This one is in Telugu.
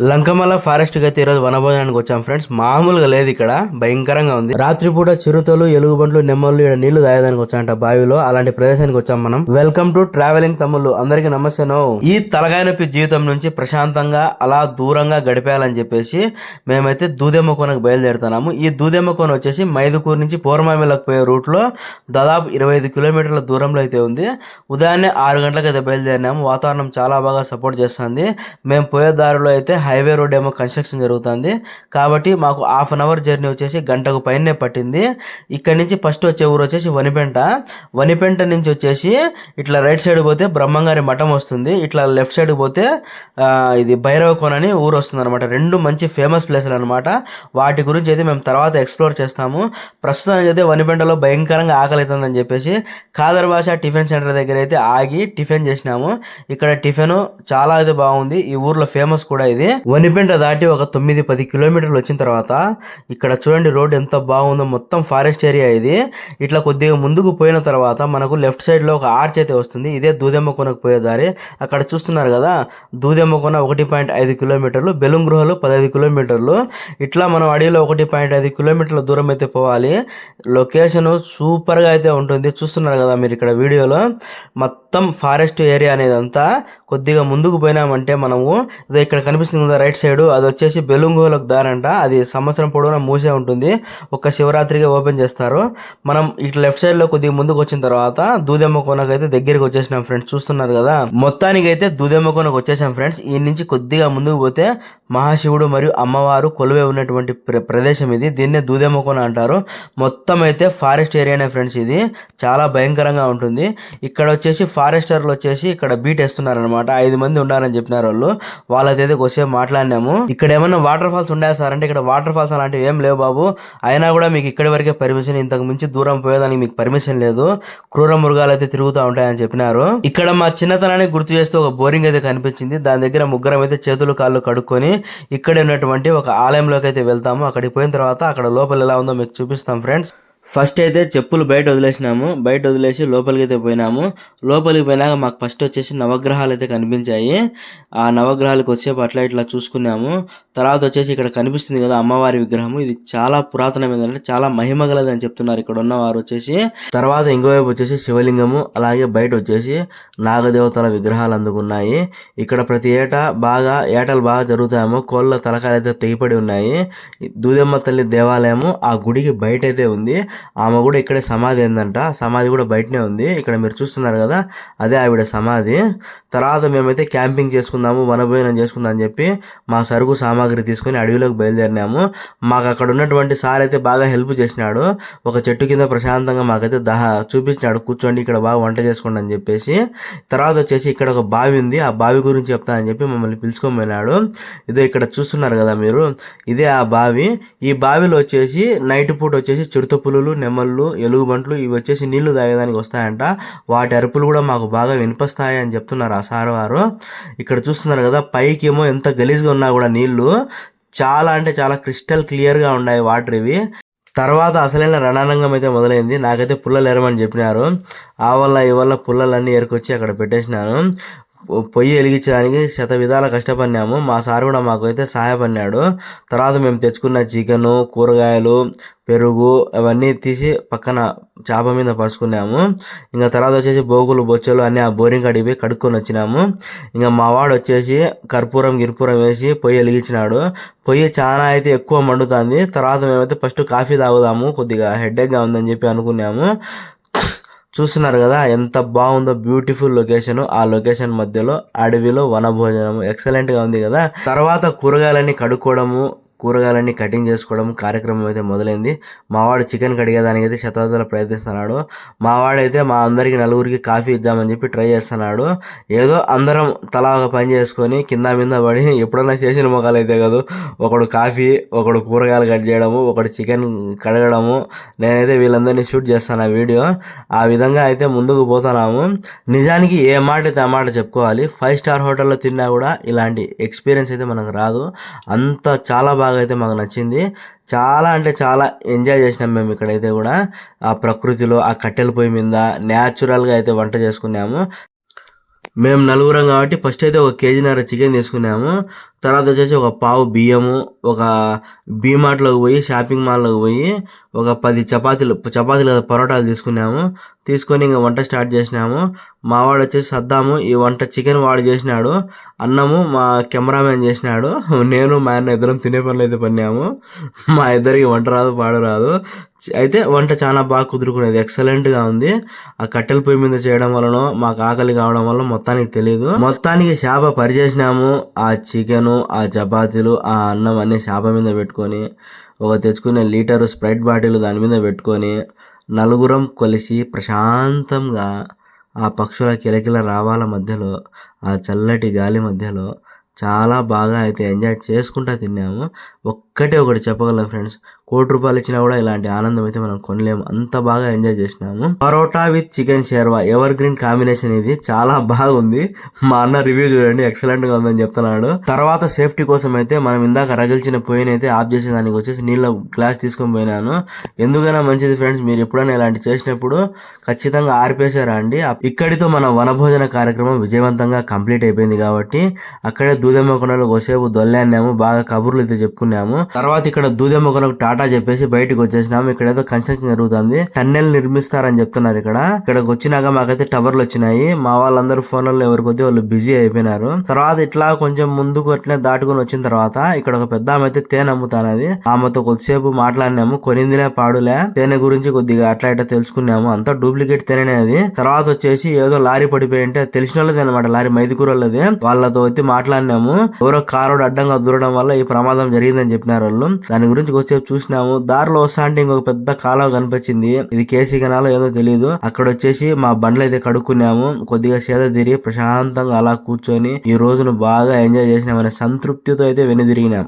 లంకమల్ల ఫారెస్ట్ అయితే ఈరోజు వనభోజనానికి వచ్చాం ఫ్రెండ్స్. మామూలుగా లేదు ఇక్కడ. భయంకరంగా ఉంది. రాత్రిపూట చిరుతలు ఎలుగుబంట్లు నెమ్మలు ఇక్కడ నీళ్ళు తాగేదానికి వచ్చాంట బావిలో. అలాంటి ప్రదేశానికి వచ్చాం మనం. వెల్కమ్ టు ట్రావెలింగ్ తమ్ముళ్ళు అందరికి నమస్తే నో. ఈ తలగాయనొప్పి జీవితం నుంచి ప్రశాంతంగా అలా దూరంగా గడిపేయాలని చెప్పేసి మేమైతే దూదెమ్మ కోనకు బయలుదేరుతున్నాము. ఈ దూదెమ్మ కోన వచ్చేసి మైదుకూరు నుంచి పోరమామిలకు పోయే రూట్లో దాదాపు ఇరవై ఐదు కిలోమీటర్ల దూరంలో అయితే ఉంది. ఉదయాన్నే ఆరు గంటలకు అయితే బయలుదేరినాము. వాతావరణం చాలా బాగా సపోర్ట్ చేస్తుంది. మేము పోయే దారిలో అయితే హైవే రోడ్ ఏమో కన్స్ట్రక్షన్ జరుగుతుంది. కాబట్టి మాకు హాఫ్ అన్ అవర్ జర్నీ వచ్చేసి గంటకు పైనే పట్టింది. ఇక్కడ నుంచి ఫస్ట్ వచ్చే ఊరు వచ్చేసి వనిపెంట. వనిపెంట నుంచి వచ్చేసి ఇట్లా రైట్ సైడ్ పోతే బ్రహ్మంగారి మఠం వస్తుంది. ఇట్లా లెఫ్ట్ సైడ్ పోతే ఇది భైరవ కోన అని ఊరు వస్తుంది అనమాట రెండు మంచి ఫేమస్ ప్లేసులు అనమాట వాటి గురించి అయితే మేము తర్వాత ఎక్స్ప్లోర్ చేస్తాము. ప్రస్తుతానికి అయితే వనిపెంటలో భయంకరంగా ఆకలి అవుతుందని చెప్పేసి కాదర్ భాష టిఫిన్ సెంటర్ దగ్గర అయితే ఆగి టిఫిన్ చేసినాము. ఇక్కడ టిఫిన్ చాలా అయితే బాగుంది. ఈ ఊర్లో ఫేమస్ కూడా ఇది. వనిపెంట దాటి ఒక తొమ్మిది పది కిలోమీటర్లు వచ్చిన తర్వాత ఇక్కడ చూడండి రోడ్ ఎంత బాగుందో. మొత్తం ఫారెస్ట్ ఏరియా ఇది. ఇట్లా కొద్దిగా ముందుకు పోయిన తర్వాత మనకు లెఫ్ట్ సైడ్లో ఒక ఆర్చ్ అయితే వస్తుంది. ఇదే దూదెమ్మ కొనకు పోయే దారి. అక్కడ చూస్తున్నారు కదా దూదెమ్మ కొన ఒకటి పాయింట్ ఐదు కిలోమీటర్లు బెలుంగృహలు పదహైదు కిలోమీటర్లు. ఇట్లా మనం అడవిలో ఒకటి పాయింట్ ఐదు కిలోమీటర్ల దూరం అయితే పోవాలి. లొకేషన్ సూపర్గా అయితే ఉంటుంది. చూస్తున్నారు కదా మీరు ఇక్కడ వీడియోలో. మొత్తం మొత్తం ఫారెస్ట్ ఏరియా అనేది అంతా కొద్దిగా ముందుకు పోయినామంటే మనము ఇదో ఇక్కడ కనిపిస్తుంది కదా రైట్ సైడ్ అది వచ్చేసి బెలుంగోలకు దారంట అది సంవత్సరం పొడవునా మూసే ఉంటుంది. ఒక శివరాత్రికి ఓపెన్ చేస్తారు. మనం ఇటు లెఫ్ట్ సైడ్లో కొద్దిగా ముందుకు వచ్చిన తర్వాత దూదెమ్మ కోనకు అయితే దగ్గరికి వచ్చేసినాం ఫ్రెండ్స్. చూస్తున్నారు కదా? మొత్తానికి అయితే దూదెమ్మ కోనకు వచ్చేసాం ఫ్రెండ్స్. ఈ నుంచి కొద్దిగా ముందుకు పోతే మహాశివుడు మరియు అమ్మవారు కొలువే ఉన్నటువంటి ప్ర- ప్రదేశం ఇది. దీన్నే దూదెమ్మ కోన అంటారు. మొత్తం అయితే ఫారెస్ట్ ఏరియానే ఫ్రెండ్స్ ఇది. చాలా భయంకరంగా ఉంటుంది. ఇక్కడ వచ్చేసి ఫారెస్టర్లు వచ్చేసి ఇక్కడ బీట్ వేస్తున్నారు అనమాట ఐదు మంది ఉన్నారని చెప్పినారు వాళ్ళు. వాళ్ళతో అయితే కొద్దిసేపు మాట్లాడినాము. ఇక్కడ ఏమైనా వాటర్ ఫాల్స్ ఉన్నాయా సార్? అంటే ఇక్కడ వాటర్ ఫాల్స్ అలాంటివి ఏం లేవు బాబు. అయినా కూడా మీకు ఇక్కడి వరకే పర్మిషన్ ఇంతకు మించి దూరం పోయేదానికి మీకు పర్మిషన్ లేదు. క్రూర మృగాలు అయితే తిరుగుతూ ఉంటాయని చెప్పినారు. ఇక్కడ మా చిన్నతనాన్ని గుర్తు చేస్తూ ఒక బోరింగ్ అయితే కనిపించింది. దాని దగ్గర ముగ్గురం అయితే చేతులు కాళ్ళు కడుక్కొని ఇక్కడ ఉన్నటువంటి ఒక ఆలయంలోకి అయితే వెళ్తాము. అక్కడికి పోయిన తర్వాత అక్కడ లోపల ఎలా ఉందో మీకు చూపిస్తాం ఫ్రెండ్స్ ఫస్ట్ అయితే చెప్పులు బయట వదిలేసినాము. బయట వదిలేసి లోపలికి అయితే పోయినాము. లోపలికి పోయినాక మాకు ఫస్ట్ వచ్చేసి నవగ్రహాలు అయితే కనిపించాయి. ఆ నవగ్రహాలకు వచ్చేపు అట్లా ఇట్లా చూసుకున్నాము. తర్వాత వచ్చేసి ఇక్కడ కనిపిస్తుంది కదా అమ్మవారి విగ్రహం ఇది చాలా పురాతనమైనది చాలా మహిమ గలది అని చెప్తున్నారు ఇక్కడ ఉన్న వారు వచ్చేసి. తర్వాత ఇంకోవైపు వచ్చేసి శివలింగము అలాగే బయట వచ్చేసి నాగదేవతల విగ్రహాలు అందుకున్నాయి. ఇక్కడ ప్రతి ఏటా బాగా ఏటలు బాగా జరుగుతాయేమో కోళ్ళ తలకాయలు అయితే తెగిపడి ఉన్నాయి. దూదమ్మ దూదెమ్మ తల్లి దేవాలయము ఆ గుడికి బయట అయితే ఉంది. ఆమె కూడా ఇక్కడే సమాధి ఏందంట సమాధి కూడా బయటనే ఉంది. ఇక్కడ మీరు చూస్తున్నారు కదా అదే ఆవిడ సమాధి. తర్వాత మేమైతే క్యాంపింగ్ చేసుకుందాము వనభోజనం చేసుకుందాం అని చెప్పి మా సరుకు సామాగ్రి తీసుకొని అడవిలోకి బయలుదేరినాము. మాకు అక్కడ ఉన్నటువంటి సార్ అయితే బాగా హెల్ప్ చేసినాడు. ఒక చెట్టు కింద ప్రశాంతంగా మాకైతే దహ చూపించినాడు. కూర్చోండి ఇక్కడ బాగా వంట చేసుకోండి అని చెప్పేసి. తర్వాత వచ్చేసి ఇక్కడ ఒక బావి ఉంది. ఆ బావి గురించి చెప్తా అని చెప్పి మమ్మల్ని పిలుచుకొని ఇదే ఇక్కడ చూస్తున్నారు కదా మీరు. ఇదే ఆ బావి. ఈ బావిలో వచ్చేసి నైట్ పూట వచ్చేసి చిరుత పులులు నెమళ్ళు ఎలుగుబంట్లు ఇవి వచ్చేసి నీళ్ళు తాగేదానికి వస్తాయంట. వాటి అరుపులు కూడా మాకు బాగా వినిపిస్తాయి అని చెప్తున్నారు ఆ సార్ వారు. ఇక్కడ చూస్తున్నారు కదా పైకి ఏమో ఎంత గలీజ్గా ఉన్నా కూడా నీళ్ళు. చాలా అంటే చాలా క్రిస్టల్ క్లియర్గా ఉన్నాయి వాటర్ ఇవి. తర్వాత అసలైన రణానంగం అయితే మొదలైంది. నాకైతే పుల్లలు ఎరమని చెప్పినారు. ఆ వల్ల ఈ వల్ల పుల్లలన్నీ ఏరుకొచ్చి అక్కడ పెట్టేసినాను పొయ్యి వెలిగించడానికి శత విధాల కష్టపడినాము. మా సార్ కూడా మాకు అయితే సహాయపడినాడు. తర్వాత మేము తెచ్చుకున్న చికెను కూరగాయలు పెరుగు అవన్నీ తీసి పక్కన చేప మీద పరుచుకున్నాము. ఇంకా తర్వాత వచ్చేసి బోగులు బొచ్చలు అన్నీ ఆ బోరింగ్ అడిగి కడుక్కొని వచ్చినాము. ఇంకా మా వాడు వచ్చేసి కర్పూరం గిర్పూరం వేసి పొయ్యి వెలిగించినాడు. పొయ్యి చాలా అయితే ఎక్కువ మండుతుంది. తర్వాత మేమైతే ఫస్ట్ కాఫీ తాగుదాము. కొద్దిగా హెడేక్గా ఉందని చెప్పి అనుకున్నాము. చూస్తున్నారు కదా ఎంత బాగుందో బ్యూటిఫుల్ లొకేషన్ ఆ లొకేషన్ మధ్యలో అడవిలో వనభోజనము. ఎక్సలెంట్గా ఉంది కదా. తర్వాత కూరగాయలన్నీ కడుక్కోవడము కూరగాయలన్నీ కటింగ్ చేసుకోవడం కార్యక్రమం అయితే మొదలైంది. మావాడు చికెన్ కడిగేదానికి అయితే శతాబ్దాలు ప్రయత్నిస్తున్నాడు. మావాడైతే మా అందరికి నలుగురికి కాఫీ ఇద్దామని చెప్పి ట్రై చేస్తున్నాడు. ఏదో అందరం తలా ఒక పని చేసుకొని కింద మీద పడి ఎప్పుడన్నా చేసిన మొక్కలు అయితే కాదు. ఒకడు కాఫీ ఒకడు కూరగాయలు కట్ చేయడము ఒకడు చికెన్ కడగడము నేనైతే వీళ్ళందరినీ షూట్ చేస్తాను ఆ వీడియో. ఆ విధంగా అయితే ముందుకు పోతున్నాము. నిజానికి ఏ మాట అయితే ఆ మాట చెప్పుకోవాలి. ఫైవ్ స్టార్ హోటల్లో తిన్నా కూడా ఇలాంటి ఎక్స్పీరియన్స్ అయితే మనకు రాదు. అంత చాలా బాగా అయితే మాకు నచ్చింది. చాలా అంటే చాలా ఎంజాయ్ చేసినాం మేము ఇక్కడైతే కూడా. ఆ ప్రకృతిలో ఆ కట్టెల పొయ్యి మీద న్యాచురల్గా అయితే వంట చేసుకున్నాము. మేము నలుగురం కాబట్టి ఫస్ట్ అయితే ఒక కేజీన్నర చికెన్ తీసుకున్నాము. తర్వాత వచ్చేసి ఒక పావు బియ్యము ఒక బీమార్ట్లోకి పోయి షాపింగ్ మాల్లోకి పోయి ఒక పది చపాతీలు చపాతీలు కదా పరోటాలు తీసుకున్నాము. తీసుకొని ఇంకా వంట స్టార్ట్ చేసినాము. మా వాడు వచ్చేసి సద్దాము. ఈ వంట చికెన్ వాడు చేసినాడు. అన్నము మా కెమెరామ్యాన్ చేసినాడు. నేను మా అన్న ఇద్దరం తినే పనులు అయితే పన్నాము మా ఇద్దరికి వంట రాదు పాడు రాదు. అయితే వంట చాలా బాగా కుదురుకునేది. ఎక్సలెంట్గా ఉంది. ఆ కట్టెల పొయ్యి మీద చేయడం వలన మాకు ఆకలి కావడం వల్ల మొత్తానికి తెలియదు మొత్తానికి చేప పరిచేసినాము. ఆ చికెన్ ఆ చపాతీలు ఆ అన్నం అన్నీ చేప మీద పెట్టుకొని ఒక తెచ్చుకునే లీటరు స్ప్రైట్ బాటిల్ దాని మీద పెట్టుకొని నలుగురం కలిసి ప్రశాంతంగా ఆ పక్షుల కిలకిల రావాల మధ్యలో ఆ చల్లటి గాలి మధ్యలో చాలా బాగా అయితే ఎంజాయ్ చేసుకుంటా తిన్నాము. ఒక్కటే ఒకటి చెప్పగలం ఫ్రెండ్స్ కోటి రూపాయలు ఇచ్చినా కూడా ఇలాంటి ఆనందం అయితే మనం కొనలేము. అంత బాగా ఎంజాయ్ చేసినాము. Parotta with chicken sherwa evergreen combination ఇది. చాలా బాగుంది. మా అన్న రివ్యూ చూడండి. ఎక్సలెంట్గా ఉందని చెప్తున్నాడు. తర్వాత సేఫ్టీ కోసం అయితే మనం ఇందాక రగిల్చిన పొయ్యిని అయితే ఆఫ్ చేసే దానికి వచ్చేసి నీళ్ళ గ్లాస్ తీసుకొని పోయినాను. ఎందుకైనా మంచిది ఫ్రెండ్స్ మీరు ఎప్పుడైనా ఇలాంటి చేసినప్పుడు ఖచ్చితంగా ఆర్పేశారా అండి ఇక్కడితో మన వనభోజన కార్యక్రమం విజయవంతంగా కంప్లీట్ అయిపోయింది కాబట్టి అక్కడే దూదెమ్మ కొనలు ఒకసేపు దొల్లాన్నాము బాగా కబుర్లు అయితే చెప్పుకున్నాము. తర్వాత ఇక్కడ దూదెమ్మ కొనకు టాటా చెప్పేసి బయటకు వచ్చేసినాము ఇక్కడ ఏదో కన్స్ట్రక్షన్ జరుగుతుంది. టన్నెల్ నిర్మిస్తారని చెప్తున్నారు ఇక్కడ. ఇక్కడికి వచ్చినాక మాకైతే టవర్లు వచ్చినాయి. మా వాళ్ళందరూ ఫోన్లలో ఎవరికొద్ది వాళ్ళు బిజీ అయిపోయినారు. తర్వాత ఇట్లా కొంచెం ముందుకు అట్లే దాటుకొని వచ్చిన తర్వాత ఇక్కడ ఒక పెద్ద ఆమె అయితే తేనె అమ్ముతానది. ఆమెతో కొద్దిసేపు మాట్లాడినాము. కొనిందిలే పాడులే. తేనె గురించి కొద్దిగా అట్లా ఇట్లా తెలుసుకున్నాము. అంతా డూప్లికేట్ తేనెనే అది. తర్వాత వచ్చేసి ఏదో లారీ పడిపోయి ఉంటే తెలిసిన వాళ్ళది అనమాట లారీ మైదుకూరలది వాళ్ళతో వచ్చి మాట్లాడినాము. ఎవరో కారు అడ్డంగా దూరడం వల్ల ఈ ప్రమాదం జరిగిందని చెప్పినారు వాళ్ళు. దాని గురించి కొద్దిసేపు చూసినాము. దారిలో వస్తా అంటే ఇంకొక పెద్ద కాలువ కనిపించింది. ఇది కేసీ కనాలో ఏదో తెలియదు అక్కడ వచ్చేసి మా బండ్లు అయితే కడుక్కున్నాము. కొద్దిగా సేద తిరిగి ప్రశాంతంగా అలా కూర్చొని ఈ రోజును బాగా ఎంజాయ్ చేసినామనే సంతృప్తితో అయితే వెనుదిరిగినాం